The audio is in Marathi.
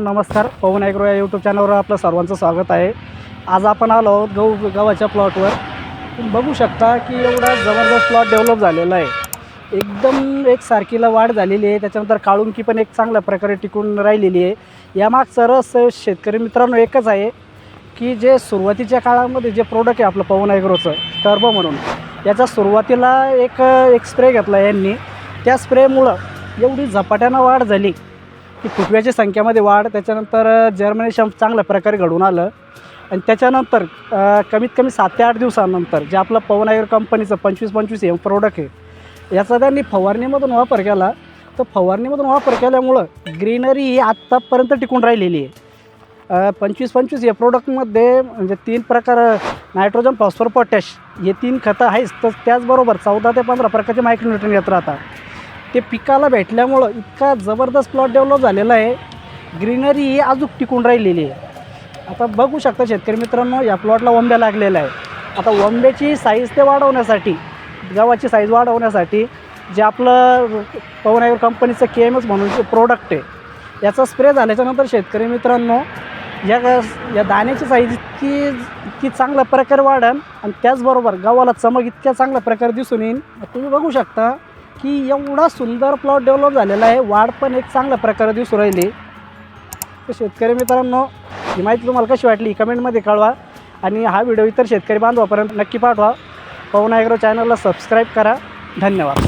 नमस्कार. पवन ॲग्रो या यूट्यूब चॅनलवर आपलं सर्वांचं स्वागत आहे. आज आपण आलो आहोत गहू गव्हाच्या प्लॉटवर तुम्ही बघू शकता की एवढा जबरदस्त प्लॉट डेव्हलप झालेला आहे. एकदम एक सारखीला वाढ झालेली आहे. त्याच्यानंतर काळुंकी पण एक चांगल्या प्रकारे टिकून राहिलेली आहे. यामागचं रस शेतकरी मित्रांनो एकच आहे की जे सुरुवातीच्या काळामध्ये जे प्रोडक्ट आहे आपलं पवन ॲग्रोचं टर्बो म्हणून याचा सुरुवातीला एक एक स्प्रे घेतला यांनी. त्या स्प्रेमुळं एवढी झपाट्यानं वाढ झाली. की फुटव्याच्या संख्येमध्ये वाढ त्याच्यानंतर जर्मिनेशन चांगल्या प्रकारे घडून आलं. आणि त्याच्यानंतर कमीत कमी सात ते आठ दिवसानंतर जे आपलं पवन आयर कंपनीचं पंचवीस पंचवीस हे प्रोडक्ट आहे याचा त्यांनी फवारणीमधून वापर केला. तर फवारणीमधून वापर केल्यामुळं ग्रीनरी ही आत्तापर्यंत टिकून राहिलेली आहे. पंचवीस पंचवीस या प्रोडक्टमध्ये म्हणजे तीन प्रकार नायट्रोजन फॉस्फर पोटॅश हे तीन खतं आहेच. तर त्याचबरोबर चौदा ते पंधरा प्रकारचे मायक्रोन्युट्रिन येत राहतात ते पिकाला भेटल्यामुळं इतका जबरदस्त प्लॉट डेव्हलप झालेला आहे. ग्रीनरी ही अजून टिकून राहिलेली आहे. आता बघू शकता शेतकरी मित्रांनो या प्लॉटला वंब्या लागलेला आहे आता वंब्याची साईज ते वाढवण्यासाठी गव्हाची साईज वाढवण्यासाठी जे आपलं पवन कंपनीचं के एम एस म्हणून प्रोडक्ट आहे याचा स्प्रे झाल्याच्यानंतर शेतकरी मित्रांनो या या दाण्याची साईज इतकी इतकी चांगल्या प्रकारे वाढन आणि त्याचबरोबर गव्हाला चमक इतक्या चांगल्या प्रकारे दिसून येईल तुम्ही बघू शकता. की एवढा सुंदर प्लॉट डेव्हलप झालेला आहे. वाढ पण एक चांगल्या प्रकारे दिसून राहिली. तर शेतकरी मित्रांनो ही माहिती तुम्हाला कशी वाटली? कमेंटमध्ये कळवा. आणि हा व्हिडिओ इतर शेतकरी बांधवापर्यंत नक्की पाठवा. पवन ॲग्रो चॅनलला सबस्क्राईब करा. धन्यवाद.